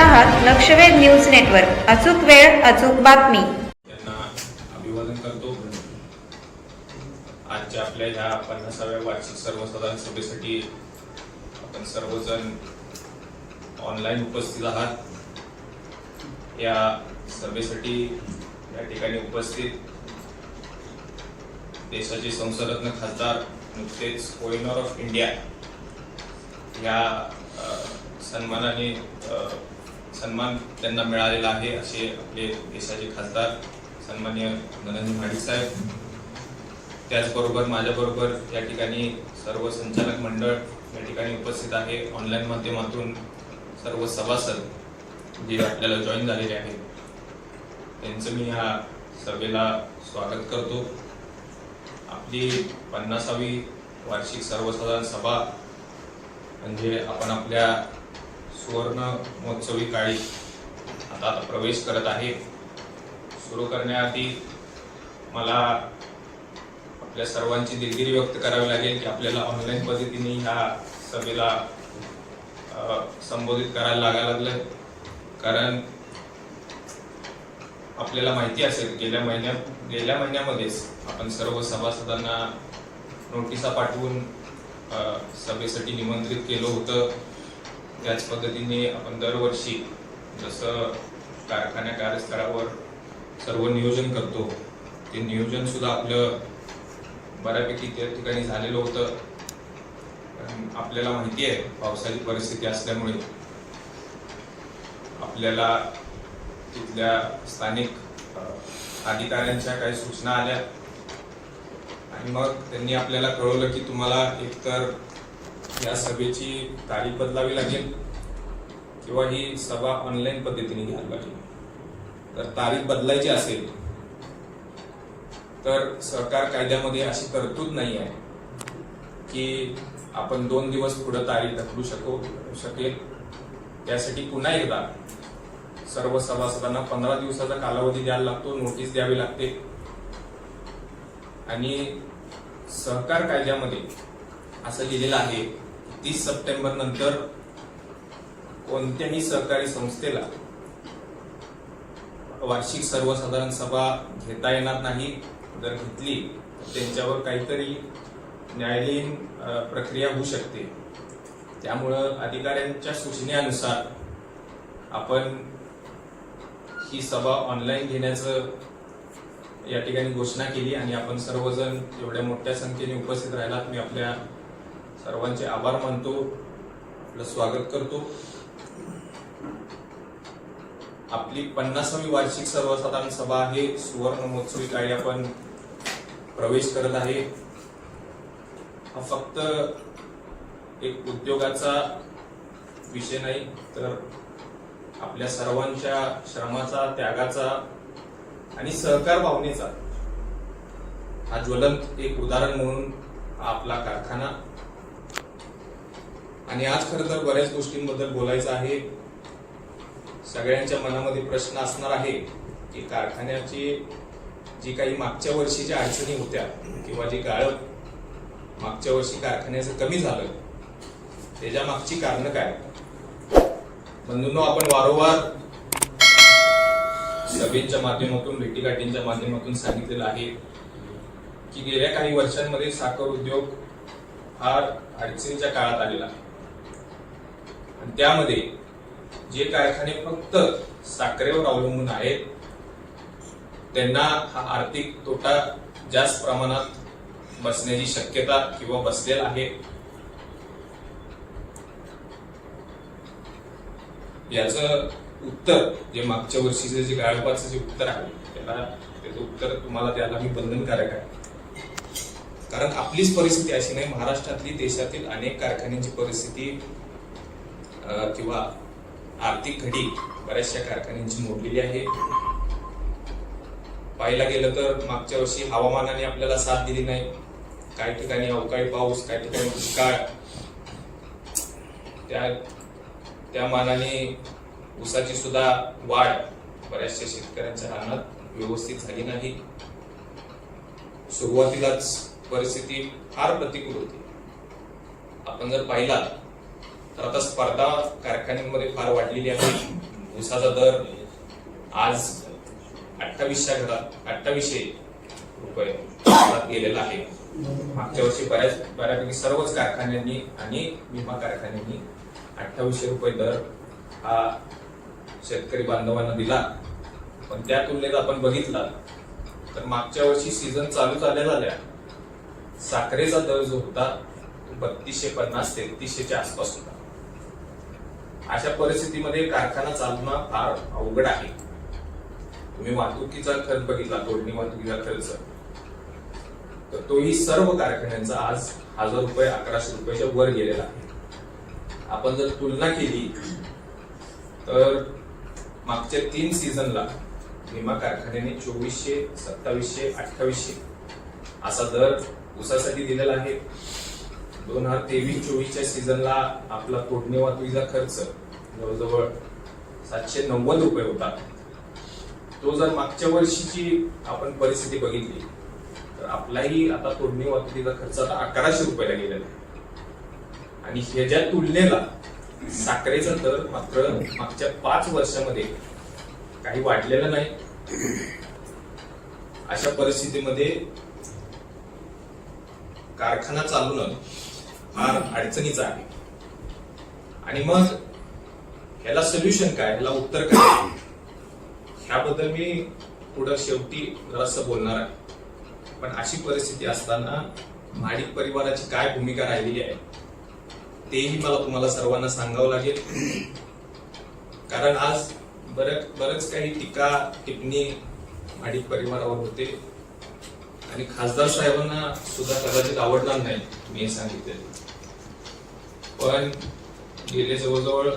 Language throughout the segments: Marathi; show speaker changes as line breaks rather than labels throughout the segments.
आहात लक्षवेध न्यूज नेटवर्क. अचूक वेळ अचूक बातमी.
अभिवादन करतो. आजच्या आपल्या ह्या पन्नासाव्या वार्षिक सर्वसाधारण सभेसाठी आपण सर्वजण ऑनलाईन उपस्थित आहात. या सभेसाठी या ठिकाणी उपस्थित देशाचे संसदरत्न खासदार नुकतेच कोहिनर ऑफ इंडिया या सन्मानाने सन्मान त्यांना मिळालेला आहे असे आपले देशाचे खासदार सन्मान्य धनंजय महाडिक साहेब. त्याचबरोबर माझ्याबरोबर या ठिकाणी सर्व संचालक मंडळ या ठिकाणी उपस्थित आहे. ऑनलाईन माध्यमातून सर्व सभासद जे आपल्याला जॉईन झालेले आहेत त्यांचं मी ह्या सभेला स्वागत करतो. आपली पन्नासावी वार्षिक सर्वसाधारण सभा म्हणजे आपण आपल्या सुवर्ण महोत्सवी काळी आता आता प्रवेश करत आहे. सुरू करण्याआधी मला आपल्या सर्वांची दिलगिरी व्यक्त करावी लागेल की आपल्याला ऑनलाईन पद्धतीने ह्या सभेला संबोधित करायला लागायला लागलं कारण आपल्याला माहिती असेल गेल्या महिन्यात गेल्या महिन्यामध्येच आपण सर्व सभासदांना नोटिसा पाठवून सभेसाठी निमंत्रित केलं होतं. त्याच पद्धतीने आपण दरवर्षी जसं कारखान्या कार्यस्थळावर सर्व नियोजन करतो ते नियोजन सुद्धा आपलं बऱ्यापैकी त्या ठिकाणी झालेलं होतं. आपल्याला माहिती आहे पावसाची परिस्थिती असल्यामुळे आपल्याला तिथल्या स्थानिक अधिकाऱ्यांच्या काही सूचना आल्या. आणि मग त्यांनी आपल्याला कळवलं की तुम्हाला एकतर या सभेची तारीख बदलावी लागेल किंवा ही सभा ऑनलाईन पद्धतीने घ्यायला लागेल तर तारीख बदलायची असेल तर सहकार कायद्यामध्ये अशी तरतूद नाही आहे की आपण दोन दिवस पुढे तारीख ढकलू शकू शकेल. त्यासाठी पुन्हा एकदा सर्व सभासदांना पंधरा दिवसाचा कालावधी द्यायला लागतो नोटीस द्यावी लागते. आणि सहकार कायद्यामध्ये असं लिहिलेलं आहे तीस सप्टेंबर नंतर कोणत्याही सहकारी संस्थेला वार्षिक सर्वसाधारण सभा घेता येणार नाही. जर घेतली तर त्यांच्यावर काहीतरी न्यायालयीन प्रक्रिया होऊ शकते. त्यामुळं अधिकाऱ्यांच्या सूचनेनुसार आपण ही सभा ऑनलाईन घेण्याचं या ठिकाणी घोषणा केली आणि आपण सर्वजण एवढ्या मोठ्या संख्येने उपस्थित राहिलात. मी आपल्या सर्वांचे आभार मानतो. आपलं स्वागत करतो. आपली पन्नासावी वार्षिक सर्वसाधारण सभा आहे. सुवर्ण महोत्सवी काळी आपण प्रवेश करत आहे. हा फक्त एक उद्योगाचा विषय नाही तर आपल्या सर्वांच्या श्रमाचा त्यागाचा आणि सहकार भावनेचा हा ज्वलंत एक उदाहरण म्हणून आपला कारखाना आणि आज खरं तर बऱ्याच गोष्टींबद्दल बोलायचं आहे. सगळ्यांच्या मनामध्ये प्रश्न असणार आहे की कारखान्याची जी काही मागच्या वर्षीच्या अडचणी होत्या किंवा जी गाळप मागच्या वर्षी कारखान्याचं कमी झालं त्याच्या मागची कारण काय? बंधूंनो आपण वारंवार सभेच्या माध्यमातून भेटीगाठींच्या माध्यमातून सांगितलेलं आहे की गेल्या काही वर्षांमध्ये साखर उद्योग फार अडचणीच्या काळात आलेला आहे. आणि त्यामध्ये जे कारखाने फक्त साखरेवर अवलंबून आहेत त्यांना हा आर्थिक तोटा जास्त प्रमाणात बसण्याची शक्यता किंवा बसलेला आहे. याच उत्तर जे मागच्या वर्षीचं जे गाळपाचं जे उत्तर आहे त्याला त्याचं उत्तर तुम्हाला द्यायला मी बंधनकारक आहे. कारण आपलीच परिस्थिती अशी नाही महाराष्ट्रातली देशातील अनेक कारखान्यांची परिस्थिती किंवा आर्थिक घडी बऱ्याचशा कारखान्यांची मोडलेली आहे. पाहायला गेलं तर मागच्या वर्षी हवामानाने आपल्याला साथ दिली नाही. काही ठिकाणी अवकाळी पाऊस काही ठिकाणी दुष्काळ. त्या त्या मानाने ऊसाची सुद्धा वाढ बऱ्याचशा शेतकऱ्यांच्या रानात व्यवस्थित झाली नाही. सुरुवातीलाच परिस्थिती फार प्रतिकूल होती. आपण जर पाहिला तर आता स्पर्धा कारखान्यांमध्ये फार वाढलेली आहे. ऊसाचा दर आज अठ्ठावीसच्या घरात अठ्ठावीसशे रुपये गेलेला आहे. मागच्या वर्षी बऱ्याच बऱ्यापैकी सर्वच कारखान्यांनी आणि विमा कारखान्यांनी अठ्ठावीसशे रुपये दर हा शेतकरी बांधवांना दिला. पण त्या तुलनेत आपण बघितला तर मागच्या वर्षी सीझन चालू झाल्या झाल्या साखरेचा दर जो होता तो बत्तीसशे पन्नास तेहतीसशेच्या आसपास होता. अशा परिस्थितीमध्ये कारखाना चालवणं फार अवघड आहे. तुम्ही वाहतुकीचा खर्च बघितला तोडणी वाहतुकीचा खर्च. तर तोही सर्व कारखान्यांचा आज हजार रुपये अकराशे रुपयाच्या वर गेलेला आहे. आपण जर तुलना केली तर मागच्या तीन सीझनला विमा कारखान्याने चोवीसशे सत्तावीसशे अठ्ठावीसशे असा दर ऊसासाठी दिलेला आहे. दोन हजार तेवीस चोवीसच्या सीझनला आपला तोडणी वाहतुकीचा खर्च जवळजवळ सातशे नव्वद रुपये होता. तो जर मागच्या वर्षीची आपण परिस्थिती बघितली तर आपलाही आता तोडणी वाहतुकीचा खर्च आता अकराशे रुपयाला गेलेला आहे. आणि ह्याच्या तुलनेला साखरेचा दर मात्र मागच्या पाच वर्षामध्ये काही वाढलेला नाही. अशा परिस्थितीमध्ये कारखाना चालवणं फार अडचणीचा आहे. आणि मग ह्याला सोल्युशन काय? ह्याला उत्तर काय? ह्याबद्दल मी पुढं शेवटी जरासं बोलणार आहे. पण अशी परिस्थिती असताना माडिक परिवाराची काय भूमिका राहिलेली आहे तेही मला तुम्हाला सर्वांना सांगावं लागेल. कारण आज बरच बरेच काही टीका टिप्पणी माडिक परिवारावर होते. आणि खासदार साहेबांना सुद्धा कदाचित आवडणार नाही मी हे सांगितले पण गेले जवळजवळ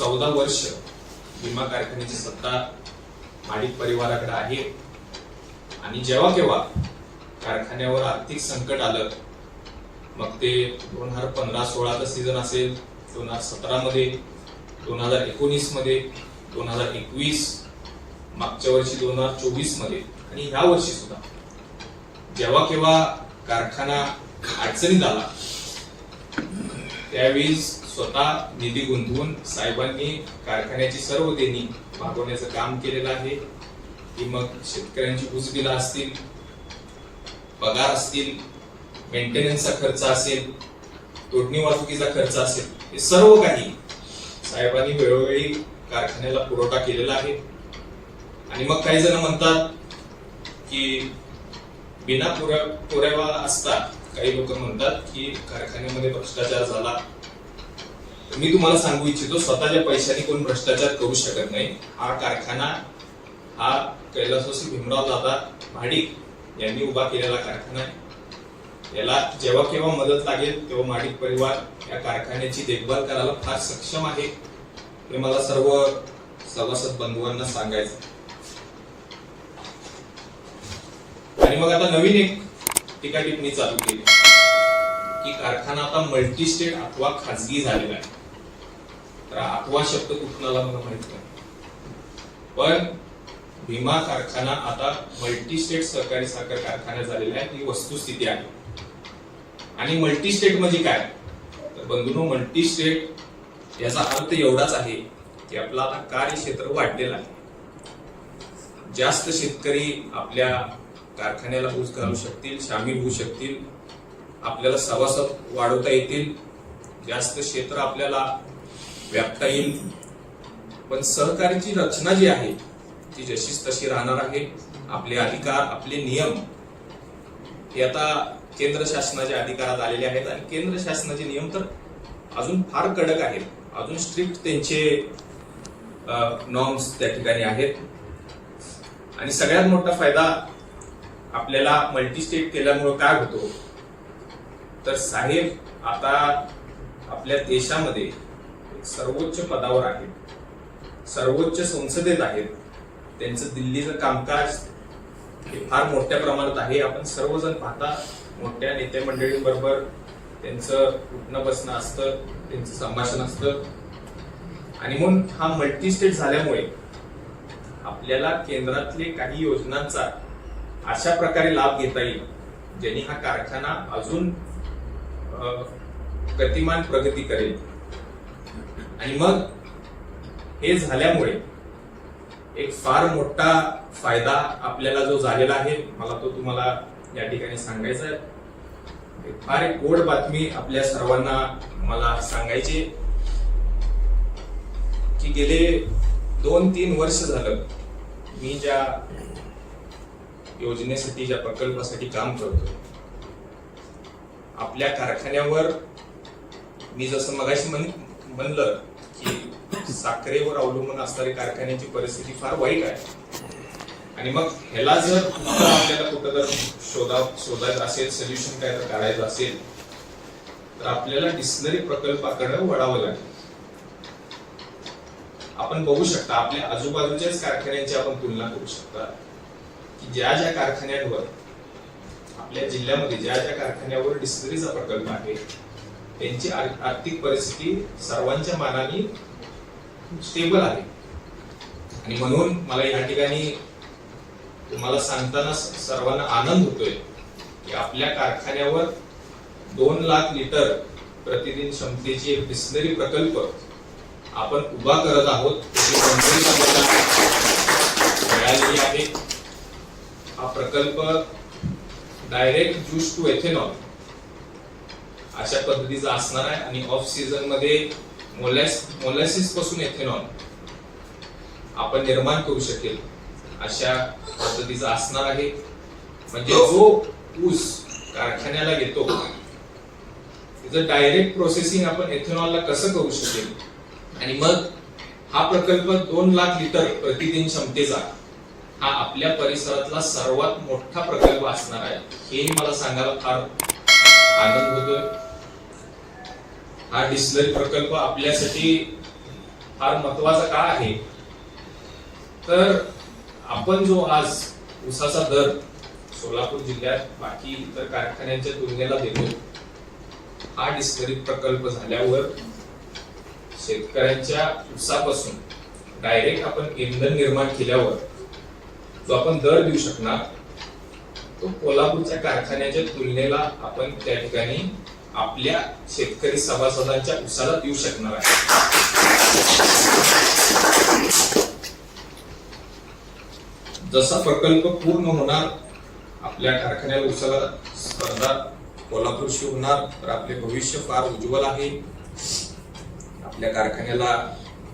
चौदा वर्ष विमा कारखान्याची सत्ता माडिक परिवाराकडे आहे. आणि जेव्हा केव्हा कारखान्यावर आर्थिक संकट आलं मग ते दोन हजार पंधरा सोळाचा सीझन असेल दोन हजार सतरा मध्ये दोन हजार एकोणीसमध्ये दोन हजार एकवीस मागच्या वर्षी दोन हजार चोवीसमध्ये आणि ह्या वर्षी सुद्धा. जेव्हा केव्हा कारखाना अडचणीत आला त्यावेळी स्वतः निधी गुंतवून साहेबांनी कारखान्याची सर्व देणी भागवण्याचं काम केलेलं आहे. की मग शेतकऱ्यांची ऊसबिला असतील पगार असतील मेंटेनन्सचा खर्च असेल तोडणी वाहतुकीचा खर्च असेल हे सर्व काही साहेबांनी वेळोवेळी कारखान्याला पुरवठा केलेला आहे. आणि मग काही जण म्हणतात की बिना पुरा पुरावा असता काही लोक म्हणतात की कारखान्यामध्ये भ्रष्टाचार झाला. मी तुम्हाला सांगू इच्छितो स्वतःच्या पैशाने कोण भ्रष्टाचार करू शकत नाही. हा कारखाना हा कैलासवासी भीमराव दादा भाडिक यांनी उभा केलेला कारखाना आहे. याला जेव्हा केव्हा मदत लागेल तेव्हा माडिक परिवार या कारखान्याची देखभाल करायला फार सक्षम आहे हे मला सर्व सभासद बंधूंना सांगायचं आणि मग आता नवीन एक टीका टिप्पणी चालू केली. की कारखाना आता मल्टी स्टेट अथवा खाजगी झालेला आहे. तर आठवा शब्द कुठून आला मला माहीत नाही. पण भीमा कारखाना आता मल्टी स्टेट सहकारी साखर कारखाना झालेला आहे. ही वस्तुस्थिती आहे. आणि मल्टी स्टेट म्हणजे काय? तर बंधूनो मल्टी स्टेट याचा अर्थ एवढाच आहे की आपला आता कार्यक्षेत्र वाढलेलं आहे. जास्त शेतकरी आपल्या कारखान्याला ऊस घालू शकतील सामील होऊ शकतील आपल्याला सभासद वाढवता येतील. जास्त क्षेत्र आपल्याला व्यापता येईल. पण सहकार्याची रचना जी आहे ती जशीच तशी राहणार आहे. आपले अधिकार आपले नियम हे आता केंद्र शासनाच्या अधिकारात आलेले आहेत. आणि केंद्र शासनाचे नियम तर अजून फार कडक आहेत. अजून स्ट्रिक्ट त्यांचे नॉर्म्स त्या ठिकाणी आहेत. आणि सगळ्यात मोठा फायदा आपल्याला मल्टी स्टेट केल्यामुळं काय होतो? तर साहेब आता आपल्या देशामध्ये सर्वोच्च पदावर आहेत सर्वोच्च संसदेत आहेत त्यांचं दिल्लीचं कामकाज हे फार मोठ्या प्रमाणात आहे. आपण सर्वजण पाहता मोठ्या नेते मंडळींबरोबर त्यांचं उठणं बसणं असतं त्यांचं संभाषण असतं. आणि म्हणून हा मल्टी स्टेट झाल्यामुळे आपल्याला केंद्रातले काही योजनांचा अशा प्रकारे लाभ घेता येईल ज्यांनी हा कारखाना अजून गतिमान प्रगती करेल. आणि मग हे झाल्यामुळे एक फार मोठा फायदा आपल्याला जो झालेला आहे मला तो तुम्हाला या ठिकाणी सांगायचा आहे. एक फार एक गोड बातमी आपल्या सर्वांना मला सांगायची की गेले दोन तीन वर्ष झालं मी ज्या योजनेसाठी ज्या प्रकल्पासाठी काम करतो आपल्या कारखान्यावर मी जसं मगाशी म्हण- म्हणलं साखरेवर अवलंबून असणारी कारखान्याची परिस्थिती फार वाईट आहे. आणि मग ह्याला जर आपल्याला कुठं जर शोधा शोधायचं असेल सोल्युशन काय तर काढायचं असेल तर आपल्याला डिस्नरी प्रकल्पाकडे वळावं लागेल. आपण बघू शकता आपल्या आजूबाजूच्याच कारखान्यांची आपण तुलना करू शकता की ज्या ज्या कारखान्यांवर आपल्या जिल्ह्यामध्ये ज्या ज्या कारखान्यावर डिस्नरीचा प्रकल्प आहे त्यांची आर्थिक परिस्थिती सर्वांच्या मानाने स्टेबल आहे. आणि म्हणून मला या ठिकाणी तुम्हाला सांगताना सर्वांना आनंद होतोय की आपल्या कारखान्यावर दोन लाख लिटर प्रतिदिन क्षमतेची एक डिस्लरी प्रकल्प आपण उभा करत आहोत. मिळालेली आहे. हा प्रकल्प डायरेक्ट ज्यूस टू एथेनॉल अशा पद्धतीचा असणार आहे. आणि ऑफ सीझनमध्ये मोलॅसिसपासून एथेनॉल आपण निर्माण करू शकेल अशा पद्धतीचा असणार आहे. म्हणजे जो ऊस कारखान्याला येतो त्याचं डायरेक्ट प्रोसेसिंग आपण एथेनॉलला कसं करू शकेल? आणि मग हा प्रकल्प दोन लाख लिटर प्रतिदिन क्षमतेचा हा आपल्या परिसरातला सर्वात मोठा प्रकल्प असणार आहे. हेही मला सांगायला फार आनंद होतोय. हा डिस्लरी प्रकल्प आपल्यासाठी फार महत्त्वाचा का आहे? तर आपण जो आज ऊसाचा दर सोलापूर जिल्ह्यात बाकी इतर कारखान्यांच्या तुलनेला देतो हा डिस्लरी प्रकल्प झाल्यावर शेतकऱ्यांच्या ऊसापासून डायरेक्ट आपण इंधन निर्माण केल्यावर जो आपण दर देऊ शकणार तो कोल्हापूरच्या कारखान्याच्या तुलनेला आपण त्या ठिकाणी आपल्या शेतकरी सभासदांच्या उसाला देऊ शकणार आहे. जसा प्रकल्प पूर्ण होणार आपल्या कारखान्याला उसाला स्पर्धा कोल्हापूरशी होणार तर आपले भविष्य फार उज्ज्वल आहे. आपल्या कारखान्याला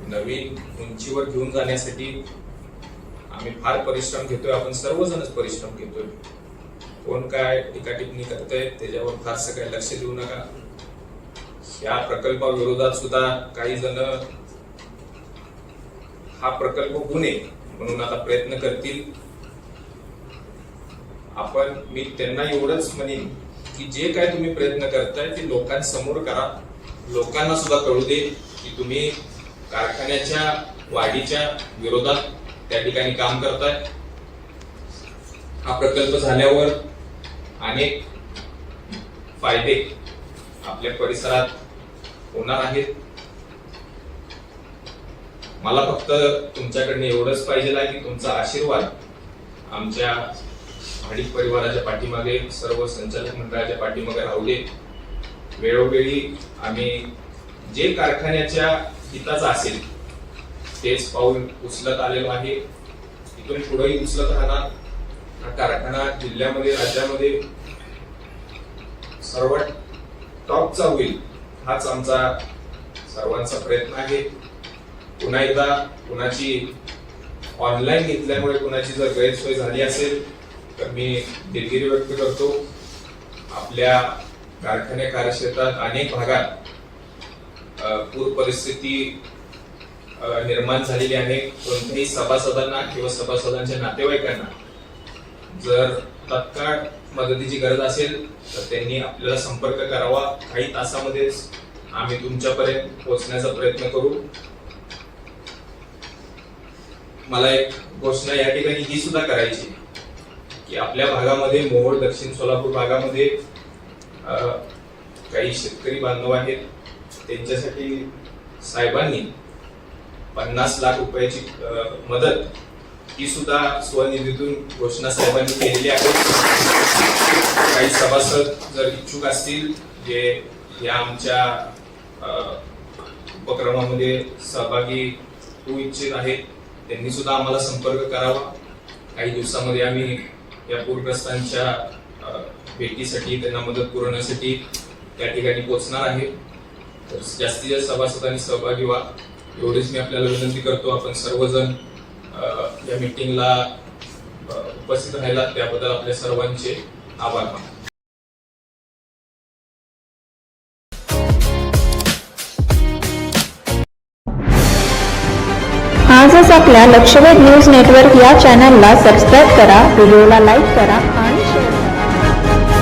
नवीन उंचीवर घेऊन जाण्यासाठी आम्ही फार परिश्रम घेतोय आपण सर्वजणच परिश्रम घेतोय. कोण काय टीका टिप्पणी करतंय त्याच्यावर फारसं काही लक्ष देऊ नका. या प्रकल्पाविरोधात सुद्धा काही जण हा प्रकल्प होऊ नये म्हणून आता प्रयत्न करतील. आपण मी त्यांना एवढंच म्हणेन की जे काय तुम्ही प्रयत्न करताय ते लोकांसमोर करा. लोकांना सुद्धा कळू दे की तुम्ही कारखान्याच्या वाढीच्या विरोधात त्या ठिकाणी काम करताय. हा प्रकल्प झाल्यावर अनेक फायदे आपल्या परिसरात होणार आहेत. मला फक्त तुमच्याकडनं एवढंच पाहिजे आहे की तुमचा आशीर्वाद आमच्या भाडिक परिवाराच्या पाठीमागे सर्व संचालक मंडळाच्या पाठीमागे राहू दे. वेळोवेळी आम्ही जे कारखान्याच्या हिताचं असेल तेच पाऊल उचलत आलेलो आहे. इथून पुढेही उचलत राहणार. हा कारखाना जिल्ह्यामध्ये राज्यामध्ये सर्वात टॉपचा होईल हाच आमचा सर्वांचा प्रयत्न आहे. पुन्हा एकदा कुणाची ऑनलाईन घेतल्यामुळे कुणाची जर गैरसोय झाली असेल तर मी दिलगिरी व्यक्त करतो. आपल्या कारखाने कार्यक्षेत्रात अनेक भागात पूर परिस्थिती निर्माण झालेली आहे. कोणत्याही सभासदांना किंवा सभासदांच्या नातेवाईकांना जर तत्काळ मदतीची गरज असेल तर त्यांनी आपल्याला संपर्क करावा. काही तासामध्येच आम्ही तुमच्यापर्यंत पोहोचण्याचा प्रयत्न करू. मला एक घोषणा या ठिकाणी ही सुद्धा करायची की आपल्या भागामध्ये मोहोळ दक्षिण सोलापूर भागामध्ये काही शेतकरी बांधव आहेत. त्यांच्यासाठी साहेबांनी पन्नास लाख रुपयाची मदत ही सुद्धा स्वनिधीतून घोषणा साहेबांनी केलेली आहे. काही सभासद जर इच्छुक असतील जे या आमच्या उपक्रमामध्ये सहभागी होऊ इच्छित आहेत त्यांनी सुद्धा आम्हाला संपर्क करावा. काही दिवसामध्ये आम्ही या पूरग्रस्तांच्या भेटीसाठी त्यांना मदत पुरवण्यासाठी त्या ठिकाणी पोहोचणार आहे. तर जास्तीत जास्त सभासदांनी सहभागी व्हा. एवढीच मी आपल्याला विनंती करतो. आपण सर्वजण या मीटिंगला उपस्थित राहिला त्याबद्दल आपल्या सर्वांचे आभार मानतो.
आजच आपल्या लक्षवेध न्यूज नेटवर्क या चॅनलला सबस्क्राईब करा व्हिडिओला लाईक करा आणि